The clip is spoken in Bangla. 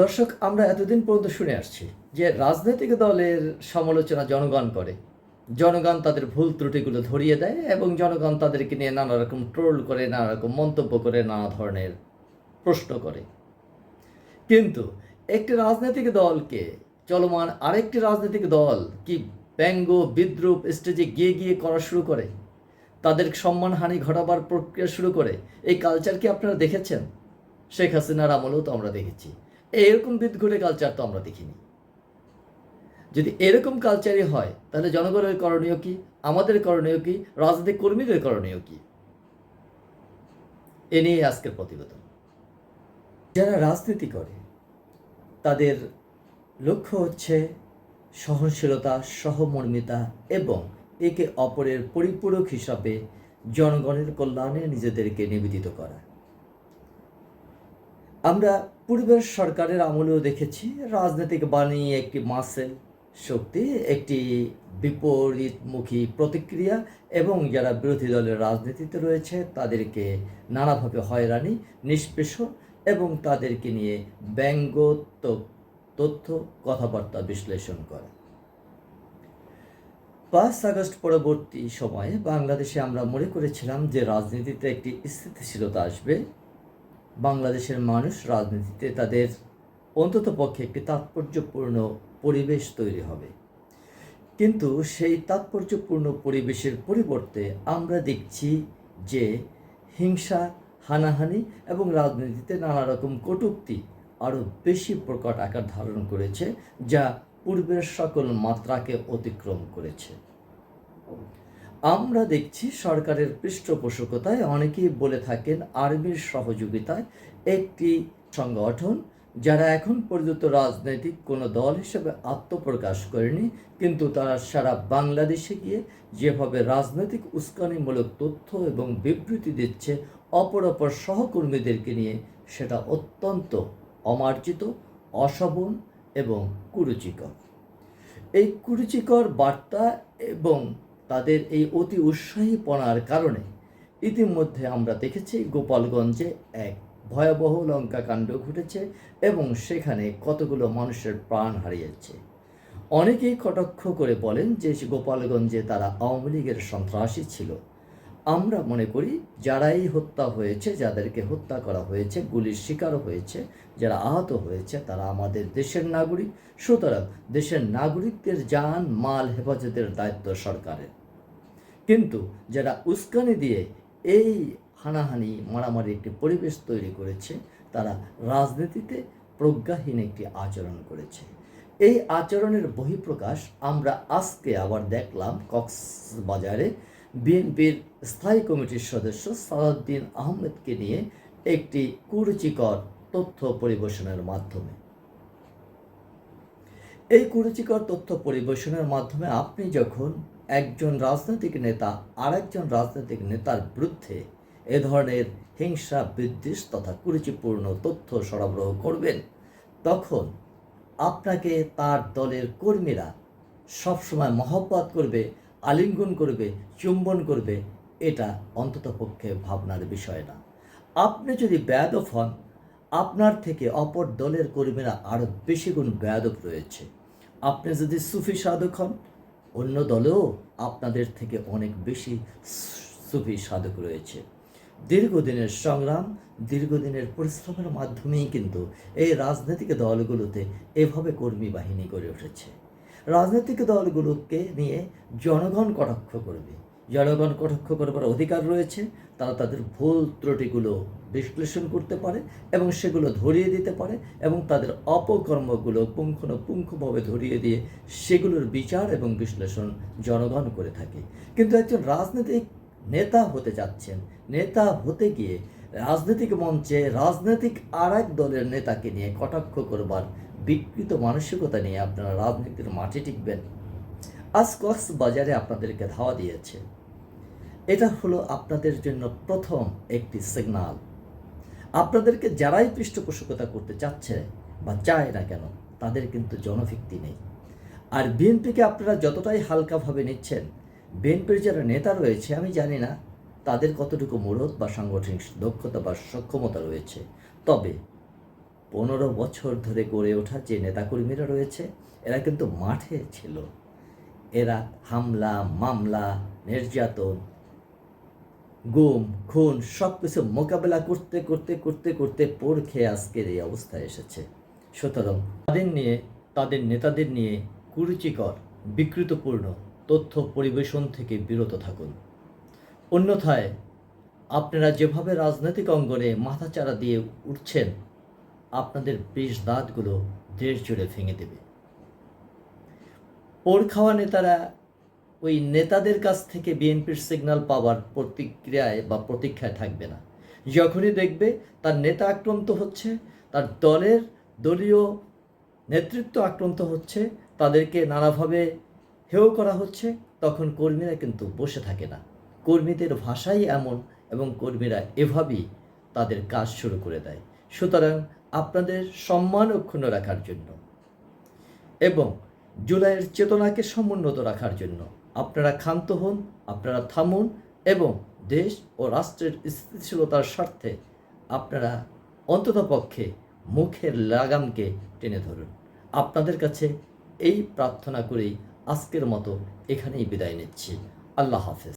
দর্শক, আমরা এতদিন পর্যন্ত শুনে আসছি যে রাজনৈতিক দলের সমালোচনা জনগণ করে। জনগণ তাদের ভুল ত্রুটিগুলো ধরিয়ে দেয় এবং জনগণ তাদেরকে নিয়ে নানা রকম ট্রোল করে, নানা রকম মন্তব্য করে, নানা ধরনের প্রশ্ন করে। কিন্তু একটি রাজনৈতিক দলকে চলমান আরেকটি রাজনৈতিক দল কি ব্যঙ্গ, বিদ্রুপ, স্টেজে গিয়ে গিয়ে করা শুরু করে? তাদের সম্মানহানি ঘটাবার প্রক্রিয়া শুরু করে? এই কালচার কি আপনারা দেখেছেন? শেখ হাসিনার আমলেও তো আমরা দেখেছি। এরকম বিদঘুটে কালচার তো আমরা দেখিনি। যদি এরকম কালচারই হয়, তাহলে জনগণের করণীয় কি? আমাদের করণীয় কি? রাজনৈতিক কর্মীদের করণীয় কি? এ নিয়ে আজকের প্রতিবেদন। যারা রাজনীতি করে, তাদের লক্ষ্য হচ্ছে সহনশীলতা, সহমর্মিতা এবং একে অপরের পরিপূরক হিসাবে জনগণের কল্যাণে নিজেদেরকে নিবেদিত করা। আমরা পূর্বের সরকারের আমলেও দেখেছি, রাজনৈতিক বাণী একটি মাসেল শক্তি, একটি বিপরীতমুখী প্রতিক্রিয়া এবং যারা বিরোধী দলের রাজনীতিতে রয়েছে, তাদেরকে নানাভাবে হয়রানি নিষ্পেষণ এবং তাদেরকে নিয়ে ব্যঙ্গোত্মক তথ্য কথাবার্তা বিশ্লেষণ করা। পাঁচ আগস্ট পরবর্তী সময়ে বাংলাদেশে আমরা মনে করেছিলাম যে রাজনীতিতে একটি স্থিতিশীলতা আসবে। বাংলাদেশের মানুষ রাজনীতিতে তাদের অন্তত পক্ষে একটি তাৎপর্যপূর্ণ পরিবেশ তৈরি হবে। কিন্তু সেই তাৎপর্যপূর্ণ পরিবেশের পরিবর্তে আমরা দেখছি যে হিংসা, হানাহানি এবং রাজনীতিতে নানা রকম কটূক্তি আরও বেশি প্রকট আকার ধারণ করেছে, যা পূর্বের সকল মাত্রাকে অতিক্রম করেছে। আমরা দেখছি সরকারের পৃষ্ঠপোষকতায় অনেকেই বলে থাকেন আর্মির সহযোগিতায় একটি সংগঠন যারা এখন পর্যন্ত রাজনৈতিক কোনো দল হিসেবে আত্মপ্রকাশ করেনি, কিন্তু তারা সারা বাংলাদেশে গিয়ে যেভাবে রাজনৈতিক উস্কানিমূলক তথ্য এবং বিবৃতি দিচ্ছে অপর অপর সহকর্মীদেরকে নিয়ে, সেটা অত্যন্ত অমার্জিত অশোভন এবং কুরুচিকর। এই কুরুচিকর বার্তা এবং তাদের এই অতি উৎসাহী উৎসাহীপনার কারণে ইতিমধ্যে আমরা দেখেছি গোপালগঞ্জে এক ভয়াবহ লঙ্কাকাণ্ড ঘটেছে এবং সেখানে কতগুলো মানুষের প্রাণ হারিয়েছে। অনেকেই কটাক্ষ করে বলেন যে গোপালগঞ্জে তারা আওয়ামী লীগের সন্ত্রাসী ছিল। আমরা মনে করি যারাই হত্যা হয়েছে, যাদেরকে হত্যা করা হয়েছে, গুলির শিকারও হয়েছে, যারা আহত হয়েছে, তারা আমাদের দেশের নাগরিক। সুতরাং দেশের নাগরিকদের যান মাল, হেফাজতের দায়িত্ব সরকারের। কিন্তু যারা উস্কানি দিয়ে এই হানাহানি, মারামারি একটি পরিবেশ তৈরি করেছে, তারা রাজনীতিতে প্রজ্ঞাহীন একটি আচরণ করেছে। এই আচরণের বহিঃপ্রকাশ আমরা আজকে আবার দেখলাম কক্সবাজারে বিএনপির স্থায়ী কমিটির সদস্য সালাউদ্দিন আহমেদকে নিয়ে একটি কুরুচিকর তথ্য পরিবেশনের মাধ্যমে। এই কুরুচিকর তথ্য পরিবেশনের মাধ্যমে আপনি যখন একজন রাজনৈতিক নেতা আরেকজন রাজনৈতিক নেতার বিরুদ্ধে এ ধরনের হিংসা, বিদ্বেষ তথা কুরুচিপূর্ণ তথ্য সরবরাহ করবেন। তখন আপনাকে তার দলের কর্মীরা সবসময় মহব্বত করবে, আলিঙ্গন করবে, চুম্বন করবে, এটা অন্ততপক্ষে ভাবনার বিষয় না। আপনি যদি বেয়াদব হন, আপনার থেকে অপর দলের কর্মীরা আরও বেশি গুণ বেয়াদব রয়েছে। আপনি যদি সুফি সাধক হন অন্য দলেও আপনাদের থেকে অনেক বেশি সুফি সাধক রয়েছে। দীর্ঘদিনের সংগ্রাম, দীর্ঘদিনের পরিশ্রমের মাধ্যমেই কিন্তু এই রাজনৈতিক দলগুলোতে এভাবে কর্মী বাহিনী গড়ে উঠেছে। রাজনৈতিক দলগুলোকে নিয়ে জনগণ কটাক্ষ করবে। জনগণ কটাক্ষ করবার অধিকার রয়েছে, তারা তাদের ভুল ত্রুটিগুলো বিশ্লেষণ করতে পারে এবং সেগুলো ধরিয়ে দিতে পারে এবং তাদের অপকর্মগুলো পুঙ্খানুপুঙ্খভাবে ধরিয়ে দিয়ে সেগুলোর বিচার এবং বিশ্লেষণ জনগণ করে থাকে। কিন্তু একজন রাজনৈতিক নেতা হতে যাচ্ছেন, নেতা হতে গিয়ে রাজনৈতিক মঞ্চে রাজনৈতিক আর এক দলের নেতাকে নিয়ে কটাক্ষ করবার বিকৃত মানসিকতা নিয়ে আপনারা রাজনীতির মাঠে টিকবেন। আজ কক্সবাজারে আপনাদেরকে ধাওয়া দিয়েছে। এটা হলো আপনাদের জন্য প্রথম একটি সিগনাল আপনাদেরকে যারাই পৃষ্ঠপোষকতা করতে চাচ্ছে বা চায় না কেন, তাদের কিন্তু জনভিত্তি নেই। আর বিএনপিকে আপনারা যতটাই হালকাভাবে নিচ্ছেন, বিএনপির যারা নেতা রয়েছে, আমি জানি না তাদের কতটুকু মূলত বা সাংগঠনিক দক্ষতা বা সক্ষমতা রয়েছে। তবে পনেরো বছর ধরে গড়ে ওঠা যে নেতাকর্মীরা রয়েছে, এরা কিন্তু মাঠে ছিল। এরা হামলা, মামলা, নির্যাতন গুম খুন সব কিছু মোকাবেলা করতে করতে করতে করতে পোর খেয়ে আজকের এই অবস্থায় এসেছে। সুতরাং তাদের নিয়ে, তাদের নেতাদের নিয়ে কুরুচিকর, বিকৃতপূর্ণ তথ্য পরিবেশন থেকে বিরত থাকুন। অন্যথায় আপনারা যেভাবে রাজনৈতিক অঙ্গনে মাথাচাড়া দিয়ে উঠছেন, আপনাদের বিষ দাঁতগুলো দেশ জুড়ে ভেঙে দেবে। পোর খাওয়া নেতারা ওই নেতাদের কাছ থেকে বিএনপির সিগন্যাল পাওয়ার প্রতিক্রিয়ায় বা প্রতীক্ষায় থাকবে না। যখনই দেখবে তার নেতা আক্রান্ত হচ্ছে, তার দলের দলীয় নেতৃত্ব আক্রান্ত হচ্ছে, তাদেরকে নানাভাবে হেয় করা হচ্ছে, তখন কর্মীরা কিন্তু বসে থাকে না। কর্মীদের ভাষাই এমন এবং কর্মীরা এভাবেই তাদের কাজ শুরু করে দেয়। সুতরাং আপনাদের সম্মান অক্ষুণ্ণ রাখার জন্য এবং জুলাইয়ের চেতনাকে সমুন্নত রাখার জন্য আপনারা ক্ষান্ত হন, আপনারা থামুন এবং দেশ ও রাষ্ট্রের স্থিতিশীলতার স্বার্থে আপনারা অন্ততপক্ষে মুখের লাগামকে টেনে ধরুন। আপনাদের কাছে এই প্রার্থনা করেই আজকের মতো এখানেই বিদায় নিচ্ছি। আল্লাহ হাফেজ।